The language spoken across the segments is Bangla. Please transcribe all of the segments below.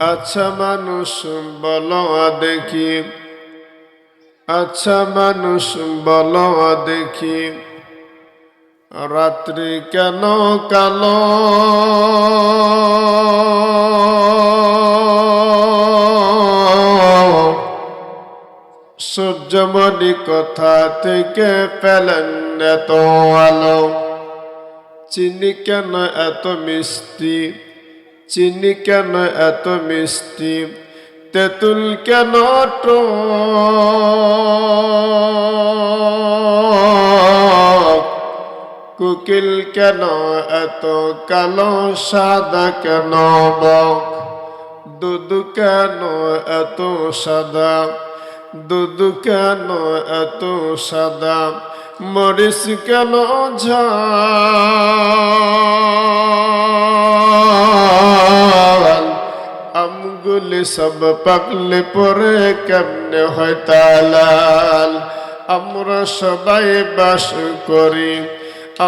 আচ্ছা মানুষ, বলো দেখি। আচ্ছা মানুষ, বলো দেখি। রাত্রি কেন কালো? সূর্যমণি কথা থেকে পেলেন এত আলো? চিনি কেন এত মিষ্টি? চিনি কেন এত মিষ্টি? তেঁতুল কেন কুকিল কেন এত কালো, সাদা কেন বক? দুধ কেন এত সাদা? দুধ কেন এত সাদা? মরিস কেন ঝাল? আমগুলি সব পাকলে পরে কেমনে হয় তালাল? আমরা সবাই বাস করি,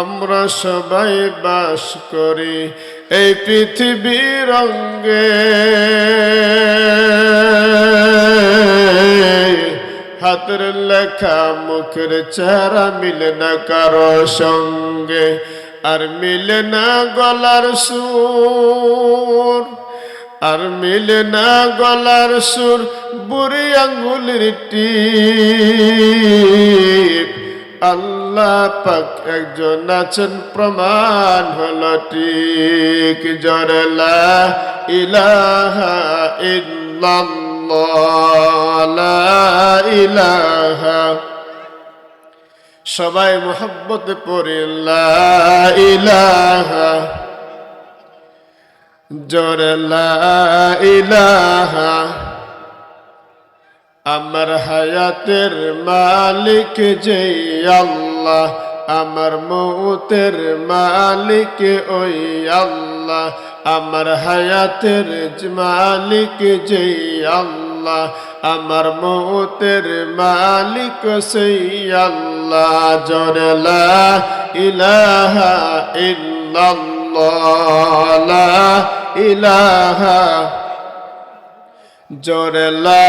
আমরা সবাই বাস করি এই পৃথিবীর অঙ্গে। হাতের লেখা, মুখের চেহারা মিলে না কারও সঙ্গে, আর মিলে না গলার সুর। আর মিলে না গলার সুর, বুড়ি আঙ্গুলির টিপ। আল্লাহ পাক একজন আছেন, প্রমাণ হলো ঠিক। জরলা ইলাহা ইল্লাল্লাহ ইলাহা। সবাই মোহব্বত পড়ে ইলাহা। জোরে ইলাহা। আমার হায়াতের মালিক যে আল্লাহ, আমার মৌতের মালিক ওই আল্লাহ, আমার হায়াতের মালিক যে আল্লাহ, আমার মৌতের মালিক সেই আল্লাহ। জরলা ইলাহা ইল্লাল্লাহ। ইলাহা, জোরে লা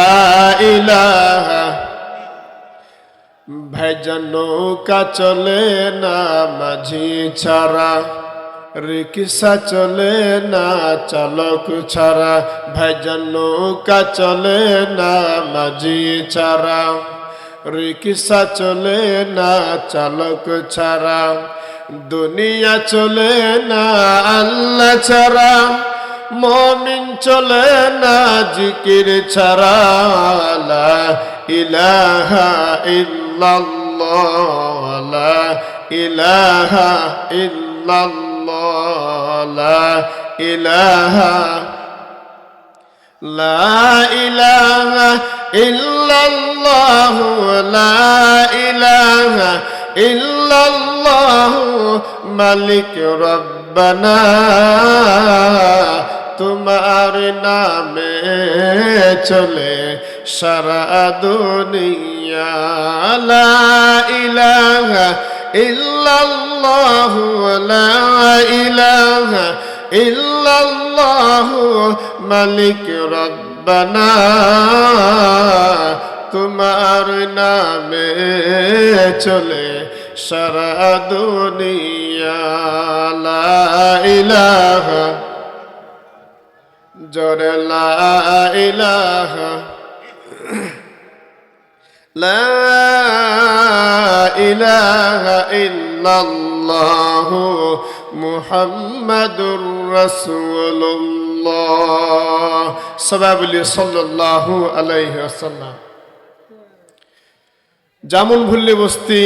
চলে না, মাঝি ছাড়া। রিক্সা চলে না, চালক ছাড়া। ভাইজান নৌকা চলে না, মাঝি ছাড়া। রিক্সা চলে না, চালক ছাড়া। দুনিয়া চলে না, আল্লাহ ছাড়া, মমিন চলে না, জিকির ছাড়া ইলাহা ইল্লাল্লাহ ইলাহা ইল্লাল্লাহ ইলাহা, লা ইলাহা ইল্লাল্লাহ, লা ইলাহা ইল্লাল্লাহ মালিক রব্বানা। তোমার নামে চলে সারা দুনিয়া। লা ইলাহা ইল্লাল্লাহ লা ইলাহা ইল্লাল্লাহ মালিক রব্বানা। তোমার নামে চলে সারা দুনিয়া। ইলাহা, জোরে ইলাহা। ইলাহা ইল্লাল্লাহ মুহাম্মাদুর রাসূলুল্লাহ। সবাই বলি সাল্লাল্লাহু আলাইহি ওয়াসাল্লাম। জামুন ভুল্লি বস্তি,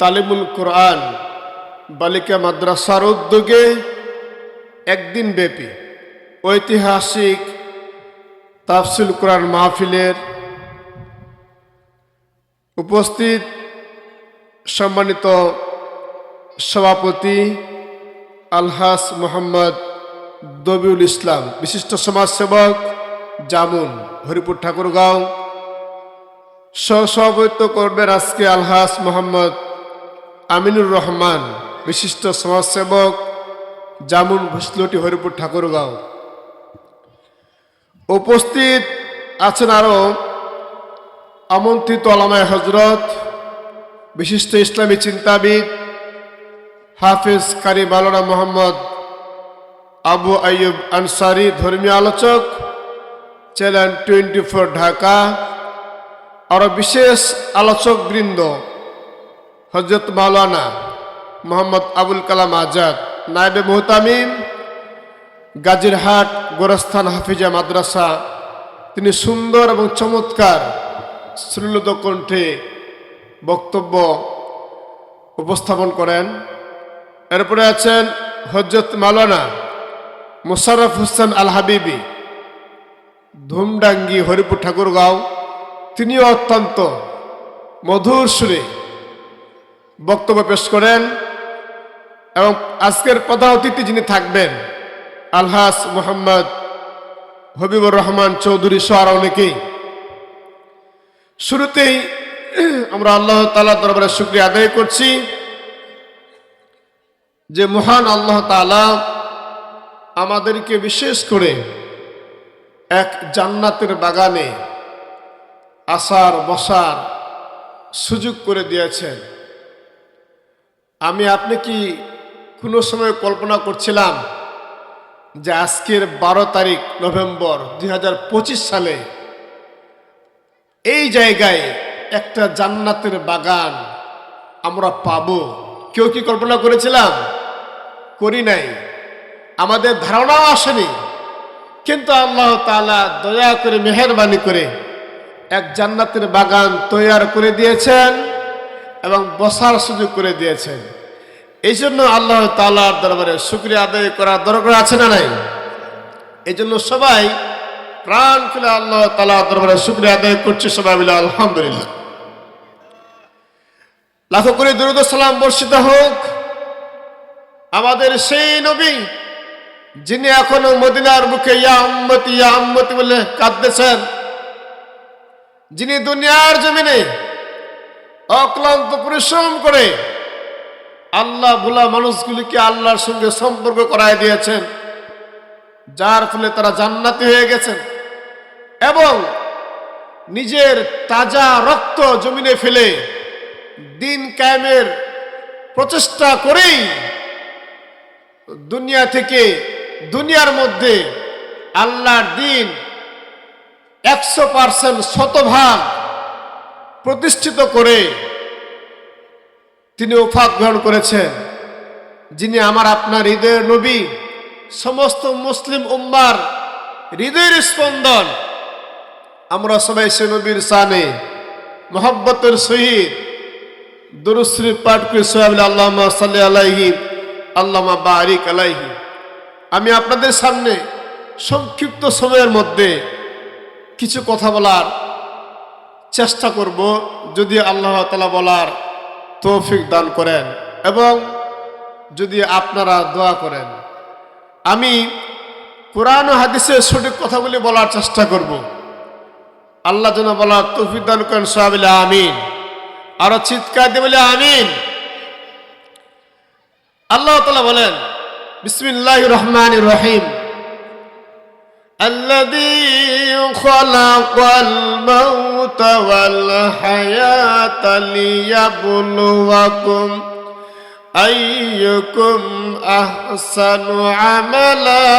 তালিমুল কোরআন, বালিকা মাদ্রাসার উদ্যোগে একদিন ব্যাপী ঐতিহাসিক তাফসিল কোরআন মাহফিলের উপস্থিত সম্মানিত সভাপতি আলহাস মোহাম্মদ দবিউল ইসলাম, বিশিষ্ট সমাজসেবক জামুন, হরিপুর ঠাকুরগাঁও সহসভাপতিত্ব করবেন আজকে আলহাস মোহাম্মদ আমিনুর রহমান, বিশিষ্ট সমাজসেবক জামুন ভুসলটি হরিপুর ঠাকুরগাঁও। উপস্থিত আছেন আরও আমন্ত্রিত আলামায় হজরত বিশিষ্ট ইসলামী চিন্তাবিদ হাফিজ কারি মাওলানা মোহাম্মদ আবু আইয়ুব আনসারি, ধর্মীয় আলোচক, চ্যানেল টোয়েন্টি ফোর ঢাকা। আরও বিশেষ আলোচক বৃন্দ হজরত মাওলানা মোহাম্মদ আবুল কালাম আজাদ, নায়েবে মোহতামিম, গাজীরহাট গোরস্থান হাফিজা মাদ্রাসা, তিনি সুন্দর এবং চমৎকার শ্রীলত কণ্ঠে বক্তব্য উপস্থাপন করেন। এরপরে আছেন হজরত মাওলানা মোশারফ হোসেন আল হাবিবি, ধুমডাঙ্গি হরিপুর ঠাকুরগাঁও। তিনিও অত্যন্ত মধুর সুরে বক্তব্য পেশ করেন এবং আজকের প্রধান অতিথি যিনি থাকবেন, আলহাস মোহাম্মদ হবিবুর রহমান চৌধুরী সহ অনেকেই। শুরুতেই আমরা আল্লাহ তালা দরবারে শুক্রিয়া আদায় করছি যে মহান আল্লাহ তালা আমাদেরকে বিশেষ করে এক জান্নাতের বাগানে আসার, বসার সুযোগ করে দিয়েছেন। আমি, আপনি কি কোনো সময় কল্পনা করছিলাম যে আজকের বারো তারিখ নভেম্বর দুই হাজার পঁচিশ সালে এই জায়গায় একটা জান্নাতের বাগান আমরা পাব? কেউ কি কল্পনা করেছিলাম? করি নাই। আমাদের ধারণাও আসেনি। কিন্তু আল্লাহ তালা দয়া করে, মেহরবানি করে এক জান্নাতের বাগান তৈয়ার করে দিয়েছেন এবং বসার সুযোগ করে দিয়েছেন। এই জন্য আল্লাহ তালার দরবারে শুক্রিয়া আদায় করার দরকার আছে না নাই? এই জন্য সবাই প্রাণ খুলে আল্লাহ তালা দরবারে শুক্রিয়া আদায় করছে সবাই মিলে, আলহামদুলিল্লাহ। লাখো করে দুরুদ সালাম বর্ষিত হোক। আমাদের সেই নবী যিনি এখনও মদিনার মুখে ইয়া আম্মতি ইয়া আম্মতি বলে কাঁদতেছেন যিনি দুনিয়ার জমিনে অক্লান্ত পরিশ্রম করে আল্লাহ ভোলা মানুষগুলিকে আল্লাহর সঙ্গে সম্পর্ক করায় দিয়েছেন, যার ফলে তারা জান্নাতি হয়ে গেছেন এবং নিজের তাজা রক্ত জমিনে ফেলে দিন কায়েমের প্রচেষ্টা করেই দুনিয়া থেকে দুনিয়ার মধ্যে আল্লাহর দিন একশো পার্সেন্ট শতভাগ প্রতিষ্ঠিত করে তিনি ওফাক গ্রহণ করেছেন। যিনি আমার আপনার হৃদয়ের নবী, সমস্ত মুসলিম উম্মার হৃদয়ের স্পন্দন। আমরা সবাই সে নবীর সানে মোহব্বতের সহিত দুরুশ্রী পাঠ করে সোহাব আল্লাহ সাল্লি আলাইহি আল্লামা বারিক আলাইহি। আমি আপনাদের সামনে সংক্ষিপ্ত সময়ের মধ্যে কিছু কথা বলার চেষ্টা করব যদি আল্লাহ তালা বলার তৌফিক দান করেন এবং যদি আপনারা দোয়া করেন আমি কোরআন ও হাদিসের সঠিক কথাগুলি বলার চেষ্টা করব আল্লাহ যেন বলার তৌফিক দান করেন সোহাবিল্লা আমিন আরো চিৎকার দিয়ে বলে আমিন আল্লাহ তালা বলেন বিসমিল্লাহ রহমান রহিম الذي خلق الموت والحياة ليبلوكم أيكم أحسن عملا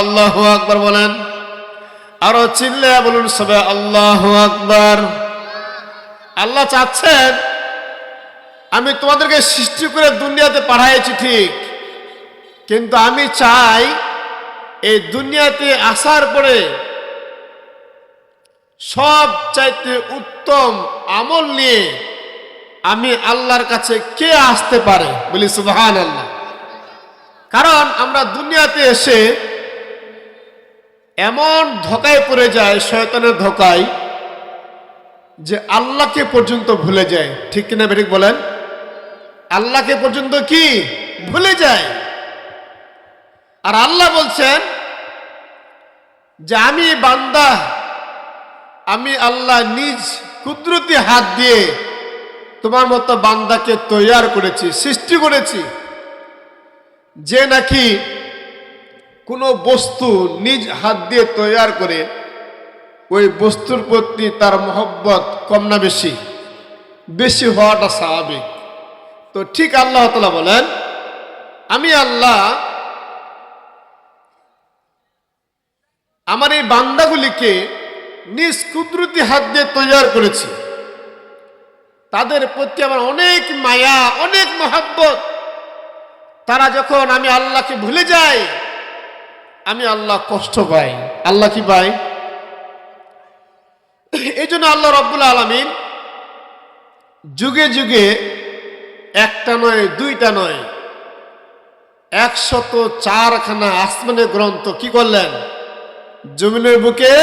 আল্লাহ আকবর বলেন আরো চিল্লে বলুন সবে আল্লাহ আকবর আল্লাহ চাচ্ছেন আমি তোমাদেরকে সৃষ্টি করে দুনিয়াতে পাঠাইছি ঠিক কিন্তু আমি চাই এই দুনিয়াতে আসার পরে সব চাইতে উত্তম আমল নিয়ে আমি আল্লাহর কাছে কে আসতে পারে? বলি সুবাহান আল্লাহ কারণ আমরা দুনিয়াতে এসে এমন ধোকায় পড়ে যায় শয়তানের ধোকায়, যে আল্লাহকে পর্যন্ত ভুলে যায়। ঠিক কিনা বেরিক বলেন? আল্লাহকে পর্যন্ত কি? ভুলে যায়। আর আল্লাহ বলছেন যে আমি বান্দা, আমি আল্লাহ নিজ কুদরতি হাত দিয়ে তোমার মতো বান্দাকে তৈয়ার করেছি, সৃষ্টি করেছি। যে নাকি কোনো বস্তু নিজ হাত দিয়ে তৈয়ার করে, ওই বস্তুর প্রতি তার মহব্বত কম না বেশি বেশি হওয়াটা স্বাভাবিক। তো ঠিক আল্লাহ তালা বলেন, আমি আল্লাহ আমার এই বান্দাগুলিকে নিজ কুদরতি হাত দিয়ে তৈয়ার করেছি। তাদের প্রতি আমার অনেক মায়া, অনেক মহাব্বত। তারা যখন আমি আল্লাহকে ভুলে যাই, আমি আল্লাহ কষ্ট পাই। আল্লাহ কি পাই এই জন্য আল্লাহ রব্বুল আলমিন যুগে যুগে একটা নয়, দুইটা নয়, একশত চারখানা আসমানের গ্রন্থ কি করলেন? জমিনের বুকে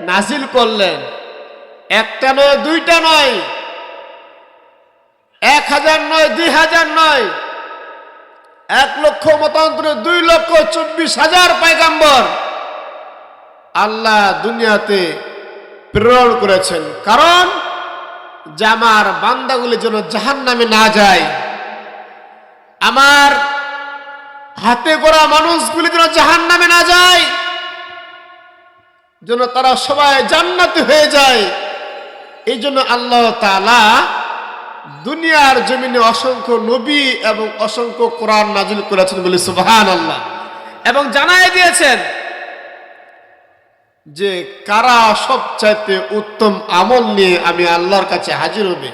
নাজিল করলেন। একটা নয়, দুইটা নয়। এক হাজার নয়, দুই হাজার নয়। এক লক্ষ মতান্তরে দুই লক্ষ চব্বিশ হাজার পায়গাম্বর আল্লাহ দুনিয়াতে প্রেরণ করেছেন। কারণ যে আমার বান্দাগুলি যেন জাহান নামে না যায়, আমার হাতে করা মানুষগুলি যেন জাহান নামে না যায় যেন তারা সবাই জান্নাতি হয়ে যায়। এই জন্য আল্লাহ তালা দুনিয়ার জমিনে অসংখ্য নবী এবং অসংখ্য কোরআন নাজিল করেছেন বলে সুবহান আল্লাহ এবং জানাই দিয়েছেন যে কারা সবচাইতে উত্তম আমল নিয়ে আমি আল্লাহর কাছে হাজির হবে?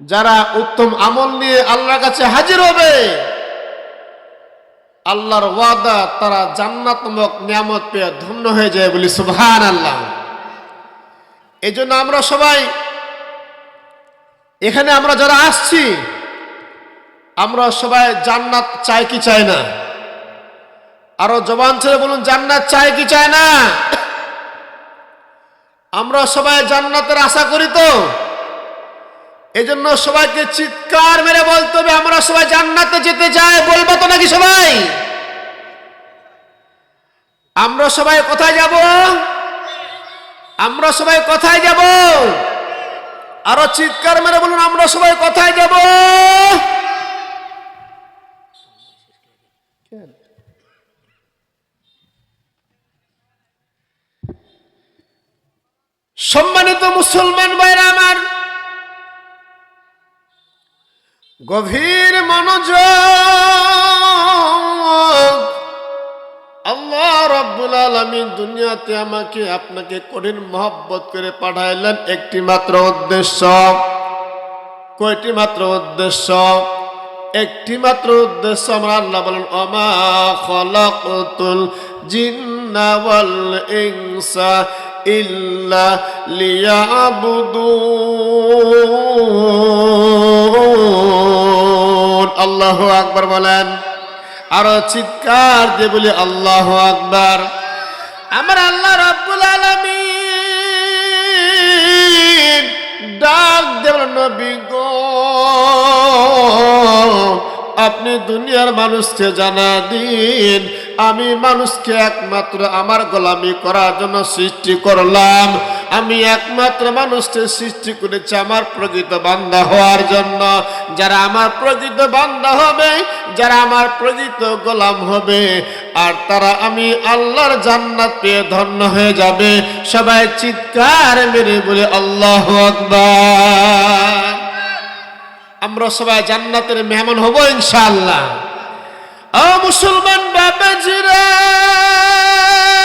যারা উত্তম আমল নিয়ে আল্লাহর কাছে হাজির হবে আল্লাহর ওয়াদা, তারা জান্নাতমক নিয়ামত পেয়ে ধন্য হয়ে যায় বলি সুবহান আল্লাহ এই জন্য আমরা সবাই এখানে আমরা যারা আসছি, আমরা সবাই জান্নাত চাই কি চাই না? আরও জবান ছেড়ে বলুন, জান্নাত চাই কি চায় না? আমরা সবাই জান্নাতের আশা করি তো? এজন্য সবাইকে চিৎকার মেরে বলতে হবে, আমরা সবাই জান্নাতে যেতে চাই, বলব তো নাকি সবাই? আমরা সবাই কোথায় যাব? আমরা সবাই কোথায় যাব? আরও চিৎকার মেরে বলুন, আমরা সবাই কোথায় যাব? সম্মানিত মুসলমান ভাইরা আমার গভীর মনোযোগ। আল্লাহ রব্বুল আলমী দুনিয়াতে আমাকে, আপনাকে কঠিন মহব্বত করে পাঠাইলেন একটি মাত্র উদ্দেশ্য। কয়টি মাত্র উদ্দেশ্য? একটি মাত্র উদ্দেশ্য আমরা আল্লাহ বলেন অমা খলাকুল জিন্না ওয়াল ইনসা ইল্লা লিয়াবুদুন। আল্লাহু আকবর বলেন। আরও চিৎকার দিয়ে বলি, আল্লাহ আকবর। আমার আল্লাহ রাব্বুল আলামিন ডাক দেব নবী গো, আপনি দুনিয়ার মানুষকে জানা দিন। আমি মানুষকে একমাত্র আমার গোলামি করার জন্য সৃষ্টি করলাম। আমি একমাত্র মানুষকে সৃষ্টি করেছি আমার প্রকৃত বান্দা হওয়ার জন্য। যারা আমার প্রকৃত বান্দা হবে, যারা আমার প্রকৃত গোলাম হবে, আর তারা আমি আল্লাহর জান্নাত পেয়ে ধন্য হয়ে যাবে। সবাই চিৎকার মেরে বলে, আল্লাহ আকবার। আমরা সবাই জান্নাতের মেহমান হব ইনশাআল্লাহ। মুসলমান বাবাজিরা! ও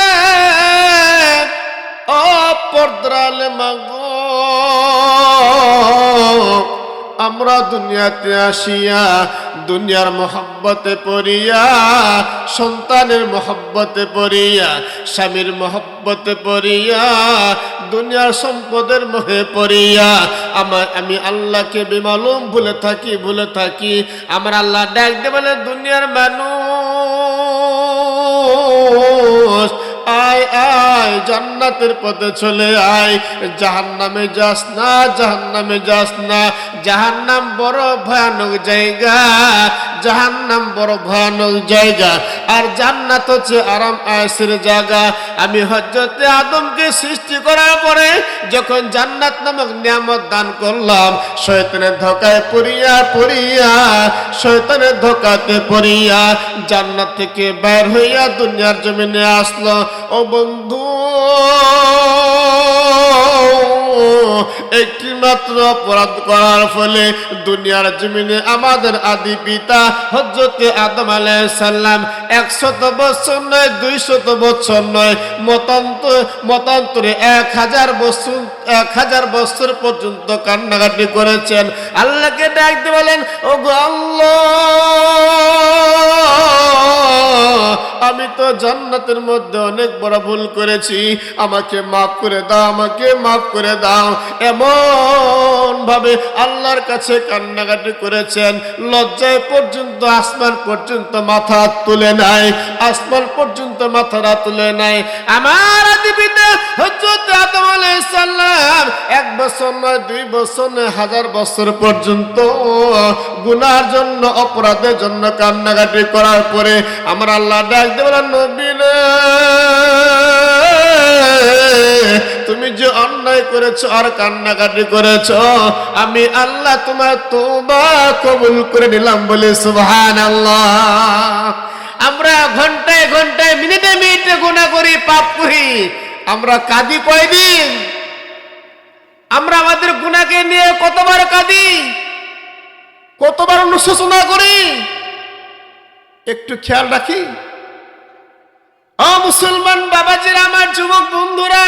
আমরা দুনিয়াতে আসিয়া, দুনিয়ার মহব্বতে পড়িয়া, সন্তানের মহব্বতে পড়িয়া, স্বামীর মহব্বতে পড়িয়া, দুনিয়ার সম্পদের মোহে পড়িয়া, আমার আমি আল্লাহকে বিমালুম, ভুলে থাকি ভুলে থাকি। আমার আল্লাহ ডাক দে বলে, দুনিয়ার মানুষ জান্নাতের পথে চলে আয়। জাহান নামে যাস না জাহান নামে যাস না। জাহান নাম বড় ভয়ানক জায়গা। জাহান্নাম বড় ভয়ানক জায়গা। আর জান্নাত হচ্ছে আরাম আয়েসের জায়গা। আমি হজরতে আদমকে সৃষ্টি করার পরে যখন জান্নাত নামক নিয়ামত দান করলাম, শয়তানের ধোকায় পড়িয়া পড়িয়া, শয়তানের ধোকাতে পড়িয়া জান্নাত থেকে বের হইয়া দুনিয়ার জমিনে আসলো। ও বন্ধু, একটি মাত্র অপরাধ করার ফলে দুনিয়ার জমিনে আমাদের আদি পিতা হজরতে আদম আলাইসাল্লাম একশত বছর নয়, দুইশত বছর নয় মতান্তর মতান্তরে এক হাজার বছর, এক হাজার বছর পর্যন্ত কান্নাকাটি করেছেন। আল্লাহকে ডাকতে বলেন ও আমি তো জান্নাতের মধ্যে অনেক বড় ভুল করেছি। আমাকে মাফ করে দাও, আমাকে মাফ করে দাও। এমন ভাবে আল্লাহর কাছে কান্নাকাটি করেছেন, লজ্জায় পর্যন্ত, আসমান পর্যন্ত মাথা তুলে নাই, আসমান পর্যন্ত মাথাটা তুলে নাই। আমার আদি পিতা হযরত আদম আলাইহিস সালাম এক বছর নয়, দুই বছর নয়, হাজার বছর পর্যন্ত গুনার জন্য, অপরাধের জন্য কান্নাকাটি করার পরে আমার আল্লাহ ডাক দেবেন নবীরে তুমি যে অন্যায় করেছ আর কান্নাকাটি করেছ, আমি আল্লাহ তোমার তোবা কবুল করে নিলাম বলে সুবহান আল্লাহ আমরা ঘন্টায় ঘন্টায়, মিনিটে মিনিটে গুণা করি, পাপ করি। আমরা কাঁদি কয়দিন? আমরা আমাদের গুণাকে নিয়ে কতবার কাঁদি? কতবার অনুশোচনা করি? একটু খেয়াল রাখি। মুসলমান বাবাজির, আমার যুবক বন্ধুরা,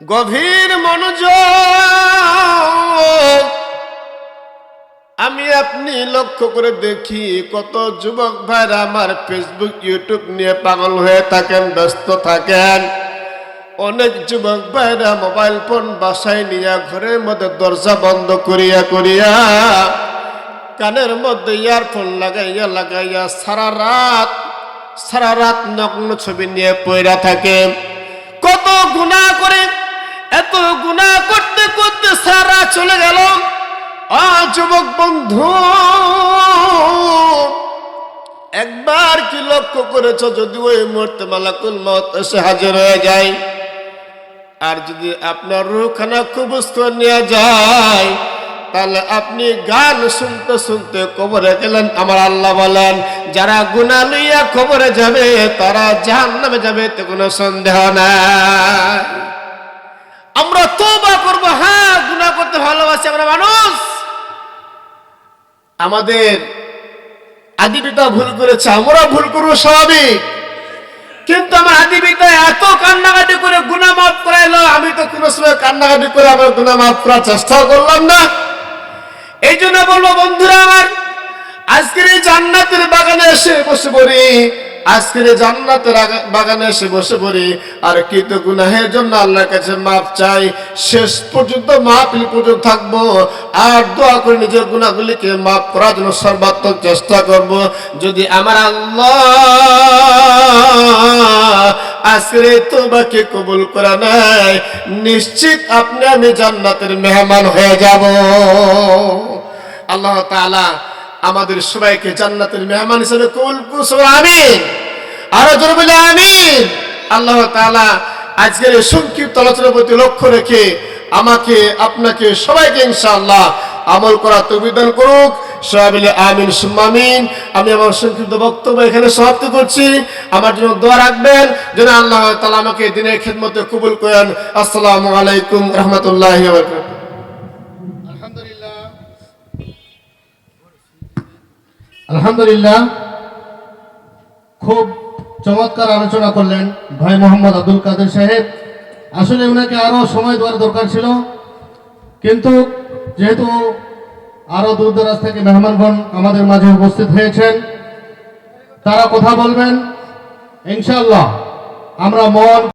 গভীর মনোযোগ আমি আপনি লক্ষ্য করে দেখি কত যুবক ভাইরা আমার ফেসবুক ইউটিউব নিয়ে পাগল হয়ে থাকেন, ব্যস্ত থাকেন। অনেক যুবক ভাইরা মোবাইল ফোন বাসায় নিয়ে ঘরের মধ্যে দরজা বন্ধ করিয়া করিয়া কানের মধ্যে ইয়ারফোন লাগাইয়া লাগাইয়া সারা রাত সারা রাত নগ্ন ছবি নিয়ে পয়রা থাকে। কত গুণা করে, এত গুণা করতে করতে সারা চলে গেল। আ, যুবক বন্ধু, একবার কি লক্ষ্য করেছ যদি ওই মুহূর্তে মালাকুল মত এসে হাজির হয়ে যায়? আর যদি আপনার রুখানা করে নিয়ে যায় তাহলে আপনি গান শুনতে শুনতে কবরে গেলেন। আমার আল্লাহ বলেন, যারা গুনা লইয়া কবরে যাবে, তারা জাহান নামে যাবে, এতে কোনো সন্দেহ নাই। আমরা তোবা করব হ্যাঁ গুনাহ করতে ভালোবাসি আমরা মানুষ। আমাদের আদি পিতা ভুল করেছে আমরা ভুল করব স্বাভাবিক। কিন্তু আমার আদি পিতা এত কান্নাকাটি করে গুনাহ মাফ করাইলো, আমি তো কোনো সময় কান্নাকাটি করে আমার গুনাহ মাফ করার চেষ্টা করলাম না। এই জন্য বলব বন্ধুরা আমার, আজকের এই জান্নাতের বাগানে এসে বসে পড়ি। আজকের জান্নাতের বাগানে এসে বসে পড়ি। আর কৃত গুনাহের জন্য আল্লাহর কাছে মাপ চাই, শেষ পর্যন্ত মাহফিল পর্যন্ত থাকব। আর দোয়া করে নিজের গুণাগুলিকে মাফ করার জন্য সর্বাত্মক চেষ্টা করব। যদি আমার আল্লাহ আজকের এই তোবাকে কবুল করা নাই, নিশ্চিত আপনি আমি জান্নাতের মেহমান হয়ে যাব। আল্লাহ তাআলা আমাদের সবাইকে জান্নাতের মেহমান হিসেবে কবুল করুন, আমিন। আরও জোরে বলে, আমিন। আল্লাহ তাআলা আজকের সংক্ষিপ্ত আলোচনার প্রতি লক্ষ্য রেখে আমাকে, আপনাকে সবাইকে ইনশাআল্লাহ আমল করা তবিদান করুক। সবাই আমিন, সুম্মা আমিন। আমি আমার সংক্ষিপ্ত বক্তব্য এখানে সমাপ্ত করছি। আমার জন্য দোয়া রাখবেন। যেন আল্লাহ তালা আমাকে দিনের খেদমতে কবুল করেন। আসসালামু আলাইকুম রহমতুল্লাহ আলহামদুলিল্লাহ। আলহামদুলিল্লাহ। খুব চমৎকার আলোচনা করলেন ভাই মোহাম্মদ আব্দুল কাদের সাহেব। আসলে ওনাকে আরও সময় দেওয়ার দরকার ছিল। কিন্তু যেহেতু আরও দূর দরাজ থেকে মেহমানগণ আমাদের মাঝে উপস্থিত হয়েছেন, তারা কথা বলবেন। ইনশাল্লাহ আমরা মন